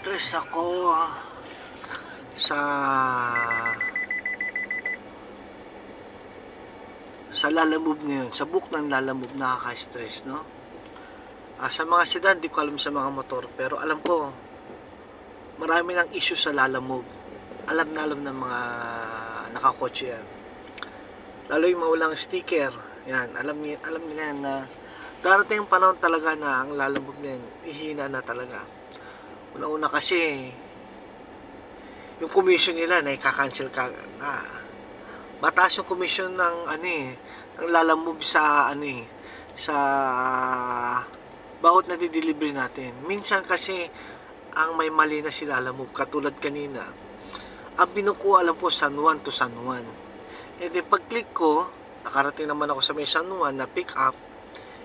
Stress ako ah, sa sa lalamove ngayon, sa book ng lalamove nakaka-stress, no? Ah, sa mga sedan, di ko alam sa mga motor, pero alam ko, marami ng issue sa lalamove. Alam na alam ng mga nakakotse yan. Lalo yung maulang sticker, yan, alam niya, alam nila yan na darating ang panahon talaga na ang lalamove niyan, ihina na talaga. Una-una kasi, yung commission nila na ika-cancel ka na mataas yung commission ng ano eh ng lalamove sa ano eh sa bawat na delivery natin. Minsan kasi ang may mali na si lalamove katulad kanina ang binukuha alam po San Juan to San Juan. And then pag click ko nakarating naman ako sa may San Juan na pick up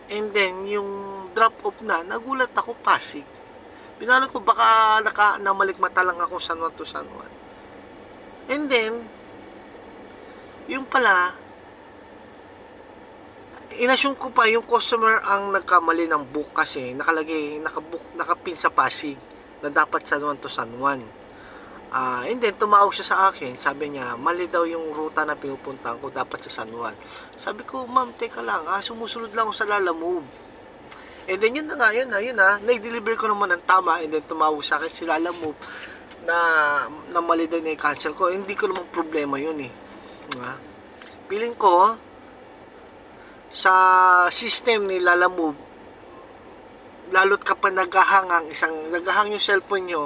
and then yung drop off na nagulat ako Pasig Pinalo ko baka naka, namalikmata lang ako San Juan to San Juan. And then, yung pala, inasyon ko pa yung customer ang nagkamali ng book kasi nakalagay, nakabook, nakapin sa Pasig na dapat San Juan to San Juan. Ah, and then tumawag siya sa akin, sabi niya, mali daw yung ruta na pinupuntahan ko, dapat sa San Juan. Sabi ko, ma'am, teka lang, ah, sumusunod lang ako sa Lalamove. And then yun na nga, yun na, yun na, nag-deliver ko naman ng tama, and then tumawag sa akin si Lalamove na, na mali daw na i-cancel ko. Hindi ko naman problema yun eh. Nga. Piling ko, sa system ni Lalamove, lalo't kapag naghahang ang isang, naghahang yung cellphone nyo,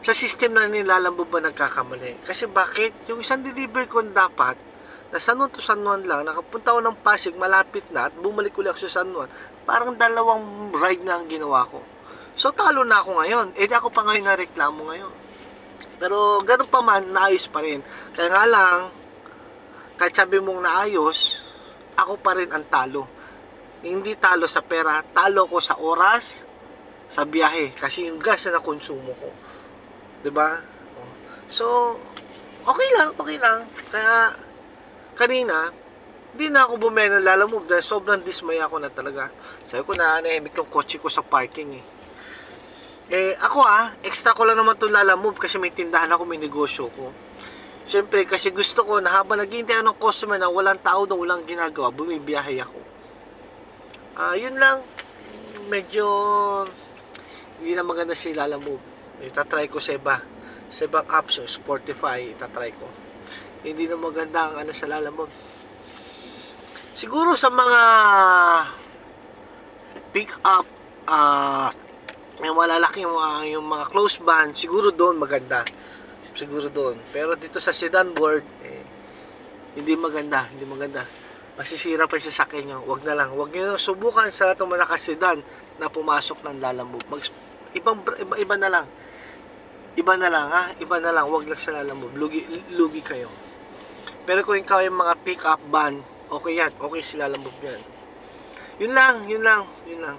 sa system na ni Lalamove ba nagkakamali? Kasi bakit? Yung isang deliver ko dapat, na San Juan to San Juan lang, nakapunta ako ng Pasig, malapit na, at bumalik ulit ako sa San Juan, parang dalawang ride na ang ginawa ko. So, talo na ako ngayon. Eh, ako pa ngayon na reklamo ngayon. Pero, ganun pa man, naayos pa rin. Kaya nga lang, kahit sabi mong naayos, ako pa rin ang talo. Hindi talo sa pera, talo ko sa oras, sa biyahe. Kasi yung gas na nakonsumo ko. ba? So, okay lang, okay lang. Kaya, kanina, di na ako bumaya ng lalamove dahil sobrang dismaya ako na talaga. Sabi ko na nahimik yung kotse ko sa parking eh. Eh, ako ah, extra ko lang naman itong lalamove kasi may tindahan ako, may negosyo ko. Siyempre, kasi gusto ko na habang naghihintay ako ng customer na walang tao na walang ginagawa, bumibiyahe ako. Ah, yun lang. Medyo hindi na maganda si lalamove. Itatry ko sa iba. Sa ibang apps, yung Spotify, itatry ko. Hindi na maganda ang ano sa lalamove. Siguro sa mga pick up ah yung malalaki yung mga, yung mga close band, siguro doon maganda. Siguro doon. Pero dito sa sedan board, eh, hindi maganda, hindi maganda. Masisira pa yung sasakyan nyo. Wag na lang. Wag nyo subukan sa lahat ng mga nakasedan na pumasok ng lalamove. Mag, ibang, iba, iba na lang. Iba na lang, ha? Iba na lang. Wag lang sa lalamove. Lugi, lugi kayo. Pero kung ikaw yung mga pick up van, okay yan. Okay si lalamove yan. Yun lang, yun lang, yun lang.